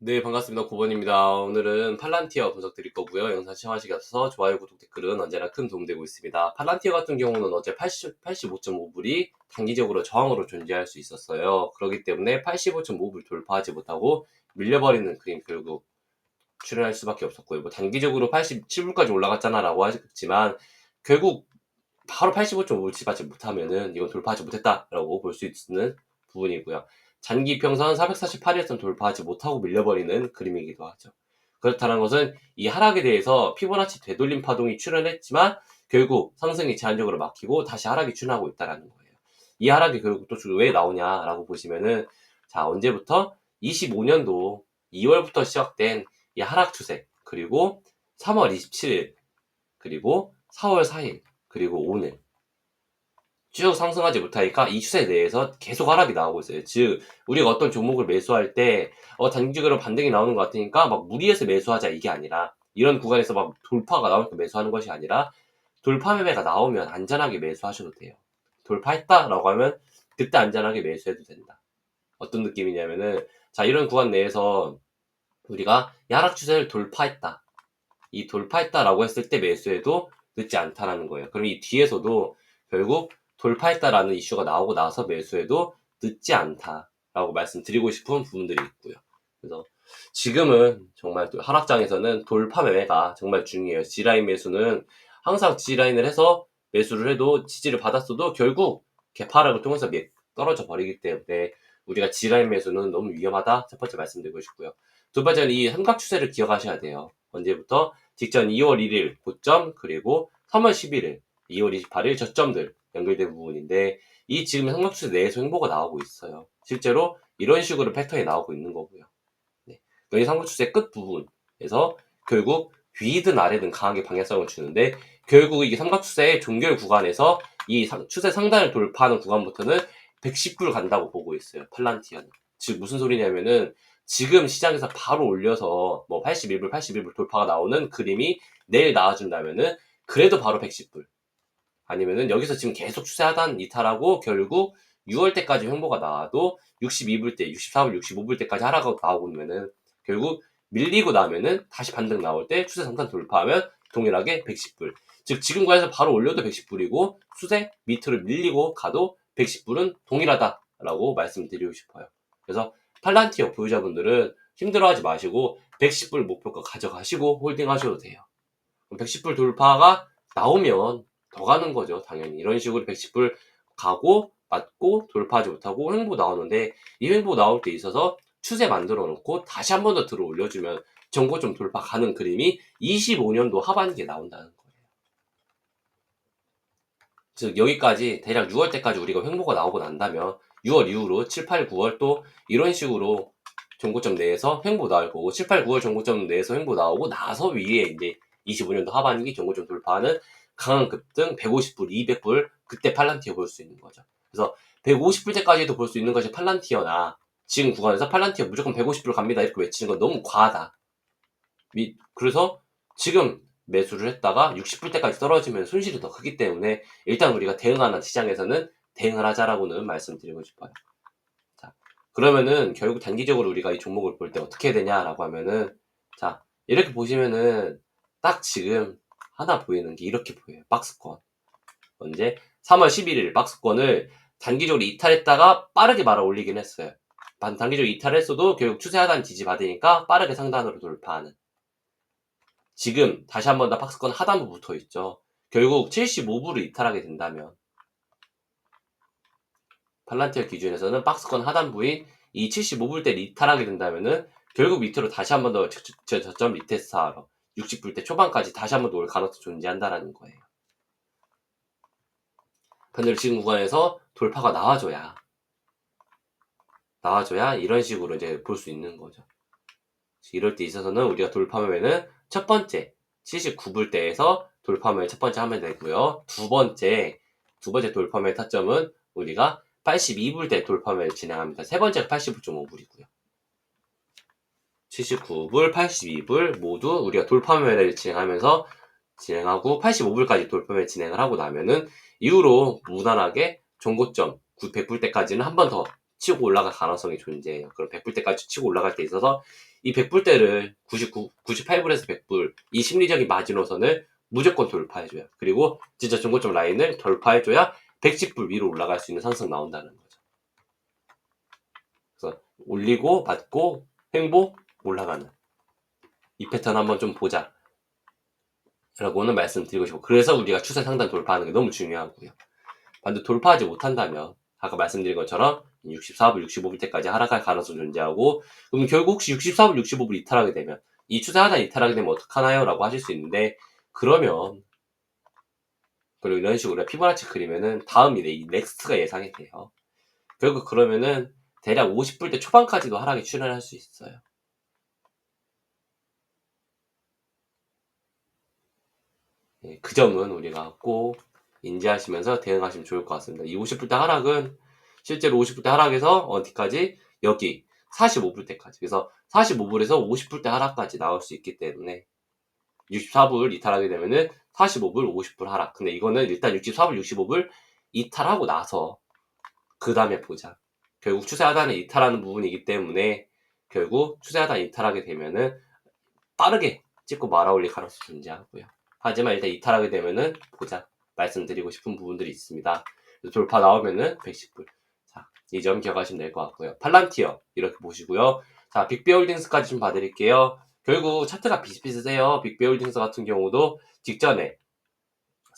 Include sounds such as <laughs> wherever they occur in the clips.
네, 반갑습니다. 9번입니다. 오늘은 팔란티어 분석 드릴 거고요. 영상 시청하시기 앞서서 좋아요, 구독, 댓글은 언제나 큰 도움되고 있습니다. 팔란티어 같은 경우는 어제 80, 85.5불이 단기적으로 저항으로 존재할 수 있었어요. 그렇기 때문에 85.5불 돌파하지 못하고 밀려버리는 그림 결국 출연할 수밖에 없었고요. 뭐 단기적으로 87불까지 올라갔잖아 라고 하지만 결국 바로 85.5불 집하지 못하면은 이건 돌파하지 못했다라고 볼 수 있는 부분이고요. 잔기 평선 448일선 돌파하지 못하고 밀려버리는 그림이기도 하죠. 그렇다는 것은 이 하락에 대해서 피보나치 되돌림 파동이 출현했지만 결국 상승이 제한적으로 막히고 다시 하락이 출현하고 있다는 거예요. 이 하락이 결국 또 왜 나오냐라고 보시면은 자 언제부터 25년도 2월부터 시작된 이 하락 추세 그리고 3월 27일 그리고 4월 4일 그리고 오늘 쭉 상승하지 못하니까 이 추세 내에서 계속 하락이 나오고 있어요. 즉 우리가 어떤 종목을 매수할 때 어, 단기적으로 반등이 나오는 것 같으니까 막 무리해서 매수하자 이게 아니라 이런 구간에서 막 돌파가 나오니까 매수하는 것이 아니라 돌파 매매가 나오면 안전하게 매수하셔도 돼요. 돌파했다라고 하면 그때 안전하게 매수해도 된다. 어떤 느낌이냐면은 자 이런 구간 내에서 우리가 야락 추세를 돌파했다. 이 돌파했다라고 했을 때 매수해도 늦지 않다라는 거예요. 그럼 이 뒤에서도 결국 돌파했다라는 이슈가 나오고 나서 매수해도 늦지 않다라고 말씀드리고 싶은 부분들이 있고요. 그래서 지금은 정말 하락장에서는 돌파 매매가 정말 중요해요. G라인 매수는 항상 G라인을 해서 매수를 해도 지지를 받았어도 결국 개파락을 통해서 떨어져 버리기 때문에 우리가 G라인 매수는 너무 위험하다. 첫 번째 말씀드리고 싶고요. 두 번째는 이 삼각 추세를 기억하셔야 돼요. 언제부터? 직전 2월 1일 고점 그리고 3월 11일, 2월 28일 저점들 연결된 부분인데 이 지금 삼각추세 내에서 횡보가 나오고 있어요. 실제로 이런 식으로 패턴이 나오고 있는 거고요. 네. 이 삼각추세 끝 부분에서 결국 위든 아래든 강하게 방향성을 주는데 결국 이게 삼각추세의 종결 구간에서 이 추세 상단을 돌파하는 구간부터는 110불 간다고 보고 있어요. 팔란티아는. 즉 무슨 소리냐면은 지금 시장에서 바로 올려서 뭐 81불, 81불 돌파가 나오는 그림이 내일 나와준다면은 그래도 바로 110불. 아니면은 여기서 지금 계속 추세 하단 이탈하고 결국 6월 때까지 횡보가 나와도 62불 때, 63불, 65불 때까지 하락가 나오고 있면은 결국 밀리고 나면은 다시 반등 나올 때 추세 상단 돌파하면 동일하게 110불. 즉 지금 과에서 바로 올려도 110불이고 추세 밑으로 밀리고 가도 110불은 동일하다라고 말씀드리고 싶어요. 그래서 팔란티어 보유자분들은 힘들어하지 마시고 110불 목표가 가져가시고 홀딩하셔도 돼요. 110불 돌파가 나오면 더 가는 거죠. 당연히 이런 식으로 110불 가고 맞고 돌파하지 못하고 횡보 나오는데 이 횡보 나올 때 있어서 추세 만들어 놓고 다시 한 번 더 들어 올려주면 정고 좀 돌파 가는 그림이 25년도 하반기에 나온다는 거예요. 즉 여기까지 대략 6월 때까지 우리가 횡보가 나오고 난다면 6월 이후로 7, 8, 9월 또 이런 식으로 정고점 내에서 횡보 나올 거고 7, 8, 9월 정고점 내에서 횡보 나오고 나서 위에 이제 25년도 하반기 정고점 돌파하는 강한 급등 150불, 200불 그때 팔란티어 볼 수 있는 거죠. 그래서 150불 때까지도 볼 수 있는 것이 팔란티어나 지금 구간에서 팔란티어 무조건 150불 갑니다 이렇게 외치는 건 너무 과하다. 그래서 지금 매수를 했다가 60불 때까지 떨어지면 손실이 더 크기 때문에 일단 우리가 대응하는 시장에서는 대응을 하자라고는 말씀드리고 싶어요. 자, 그러면은 결국 단기적으로 우리가 이 종목을 볼 때 어떻게 되냐라고 하면은 자, 이렇게 보시면은 딱 지금 하나 보이는 게 이렇게 보여요. 박스권. 언제? 3월 11일 박스권을 단기적으로 이탈했다가 빠르게 말아 올리긴 했어요. 단기적으로 이탈했어도 결국 추세 하단 지지 받으니까 빠르게 상단으로 돌파하는. 지금 다시 한 번 더 박스권 하단부 붙어 있죠. 결국 75부를 이탈하게 된다면 팔란티어 기준에서는 박스권 하단부인 이 75불 때 이탈하게 된다면은 결국 밑으로 다시 한 번 더 저점 리테스트 하러 60불대 초반까지 다시 한번 올 가능성이 존재한다라는 거예요. 반대로 지금 구간에서 돌파가 나와줘야 나와줘야 이런 식으로 이제 볼 수 있는 거죠. 이럴 때 있어서는 우리가 돌파매매는 첫 번째 79불대에서 돌파매매 첫 번째 하면 되고요. 두 번째 두 번째 돌파매매 타점은 우리가 82불대 돌파매를 진행합니다. 세 번째가 85.5불이고요. 79불, 82불 모두 우리가 돌파매를 진행하면서 진행하고 85불까지 돌파매 진행을 하고 나면은 이후로 무난하게 종고점 900불 때까지는 한 번 더 치고 올라갈 가능성이 존재해요. 그럼 100불 때까지 치고 올라갈 때 있어서 이 100불대를 99, 98불에서 100불 이 심리적인 마지노선을 무조건 돌파해줘야 그리고 진짜 중고점 라인을 돌파해줘야 110불 위로 올라갈 수 있는 상승 나온다는 거죠. 그래서 올리고 받고 횡보 올라가는 이 패턴 한번 좀 보자. 라고는 말씀드리고 싶고 그래서 우리가 추세 상단 돌파하는 게 너무 중요하고요. 반대 돌파하지 못한다면 아까 말씀드린 것처럼 64불, 65불 때까지 하락할 가능성이 존재하고 그럼 결국 혹시 64불, 65불 이탈하게 되면 이 추세 하단 이탈하게 되면 어떡하나요? 라고 하실 수 있는데 그러면 그리고 이런 식으로 피보나치 그리면은 다음 일에 이 넥스트가 예상이 돼요. 결국 그러면은 대략 50불대 초반까지도 하락이 출현할 수 있어요. 예, 그 점은 우리가 꼭 인지하시면서 대응하시면 좋을 것 같습니다. 이 50불대 하락은 실제로 50불대 하락에서 어디까지? 여기 45불대까지. 그래서 45불에서 50불대 하락까지 나올 수 있기 때문에 64불 이탈하게 되면은 45불, 50불 하락. 근데 이거는 일단 64불, 65불 이탈하고 나서 그 다음에 보자. 결국 추세 하단에 이탈하는 부분이기 때문에 결국 추세 하단 이탈하게 되면은 빠르게 찍고 말아올릴 가능성이 존재하고요. 하지만 일단 이탈하게 되면은 보자. 말씀드리고 싶은 부분들이 있습니다. 돌파 나오면은 110불. 자, 이 점 기억하시면 될 것 같고요. 팔란티어 이렇게 보시고요. 자, 빅베홀딩스까지 좀 봐드릴게요. 결국 차트가 비슷비슷해요. 빅베홀딩스 같은 경우도 직전에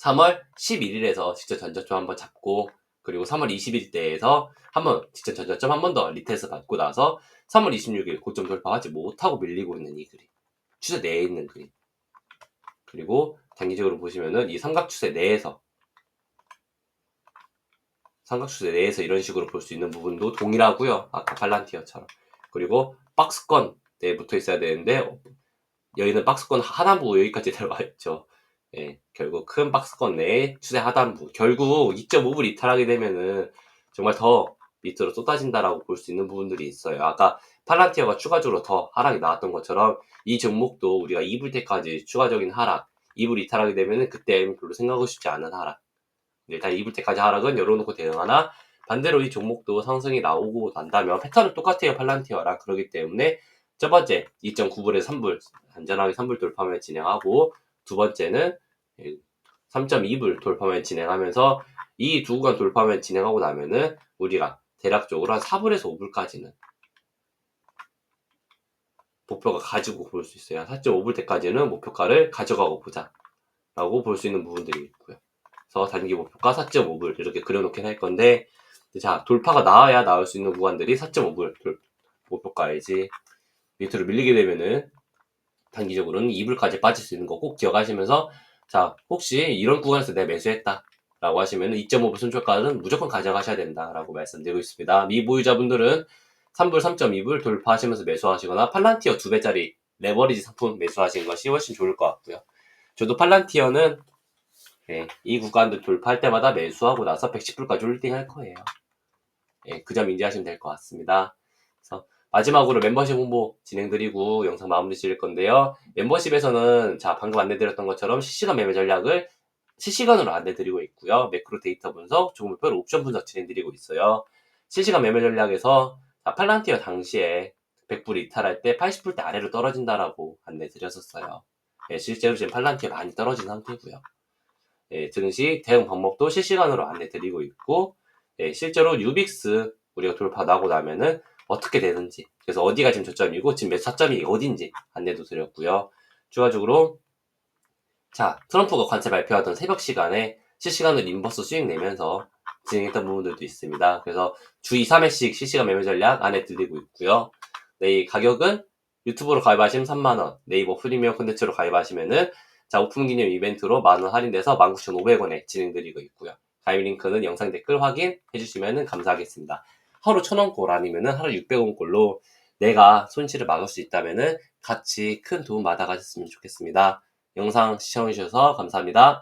3월 11일에서 직전 전저점 한번 잡고 그리고 3월 20일 때에서 한번 직전 전저점 한 번 더 리테스트 받고 나서 3월 26일 고점 돌파하지 못하고 밀리고 있는 이 그림. 추세 내에 있는 그림. 그리고 단기적으로 보시면은 이 삼각추세 내에서 삼각추세 내에서 이런 식으로 볼 수 있는 부분도 동일하고요. 아까 팔란티어처럼. 그리고 박스권 내에 붙어 있어야 되는데 여기는 박스권 하단부 여기까지 <laughs> 들어가 있죠. 예, 결국 큰 박스권 내에 추세 하단부. 결국 2.5불 이탈하게 되면은 정말 더 밑으로 쏟아진다라고 볼 수 있는 부분들이 있어요. 아까 팔란티어가 추가적으로 더 하락이 나왔던 것처럼 이 종목도 우리가 2불 때까지 추가적인 하락, 2불 이탈하게 되면은 그때 별로 생각하고 싶지 않은 하락. 일단 2불 때까지 하락은 열어놓고 대응하나 반대로 이 종목도 상승이 나오고 난다면 패턴은 똑같아요. 팔란티어랑 그러기 때문에 첫 번째 2.9불에 3불 안전하게 3불 돌파면 진행하고 두 번째는 3.2불 돌파면 진행하면서 이 두 구간 돌파면 진행하고 나면은 우리가 대략적으로 한 4불에서 5불까지는 목표가 가지고 볼 수 있어요. 4.5불 때까지는 목표가를 가져가고 보자. 라고 볼 수 있는 부분들이 있고요. 그래서 단기 목표가 4.5불 이렇게 그려놓긴 할 건데 자 돌파가 나와야 나올 수 있는 구간들이 4.5불 목표가이지 밑으로 밀리게 되면은 단기적으로는 2불까지 빠질 수 있는 거 꼭 기억하시면서 자 혹시 이런 구간에서 내가 매수했다 라고 하시면 2.5불 손절가는 무조건 가져가셔야 된다라고 말씀드리고 있습니다. 미보유자분들은 3불, 3.2불 돌파하시면서 매수하시거나 팔란티어 2배짜리 레버리지 상품 매수하시는 것이 훨씬 좋을 것 같고요. 저도 팔란티어는 네, 이 구간들 돌파할 때마다 매수하고 나서 110불까지 홀딩 할 거예요. 네, 그점 인지하시면 될 것 같습니다. 그래서 마지막으로 멤버십 홍보 진행드리고 영상 마무리 지을 건데요. 멤버십에서는 자 방금 안내드렸던 것처럼 실시간 매매 전략을 실시간으로 안내드리고 있고요. 매크로 데이터 분석, 종목별 옵션 분석 진행드리고 있어요. 실시간 매매 전략에서 자, 팔란티어 당시에 100불 이탈할 때 80불대 아래로 떨어진다라고 안내드렸었어요. 예, 실제로 지금 팔란티어 많이 떨어진 상태고요. 예, 증시 대응 방법도 실시간으로 안내드리고 있고 예, 실제로 유빅스 우리가 돌파 나고 나면은 어떻게 되는지 그래서 어디가 지금 저점이고 지금 매수 타점이 어딘지 안내도 드렸고요. 추가적으로 자 트럼프가 관세 발표하던 새벽 시간에 실시간으로 인버스 수익 내면서 진행했던 부분들도 있습니다. 그래서 주 2, 3회씩 실시간 매매 전략 안에 드리고 있고요. 네, 이 가격은 유튜브로 가입하시면 3만원, 네이버 프리미엄 콘텐츠로 가입하시면은 자, 오픈 기념 이벤트로 만원 할인돼서 19,500원에 진행드리고 있고요. 가입 링크는 영상 댓글 확인해 주시면 감사하겠습니다. 하루 1,000원 꼴 아니면은 하루 600원 꼴로 내가 손실을 막을 수 있다면은 같이 큰 도움 받아가셨으면 좋겠습니다. 영상 시청해주셔서 감사합니다.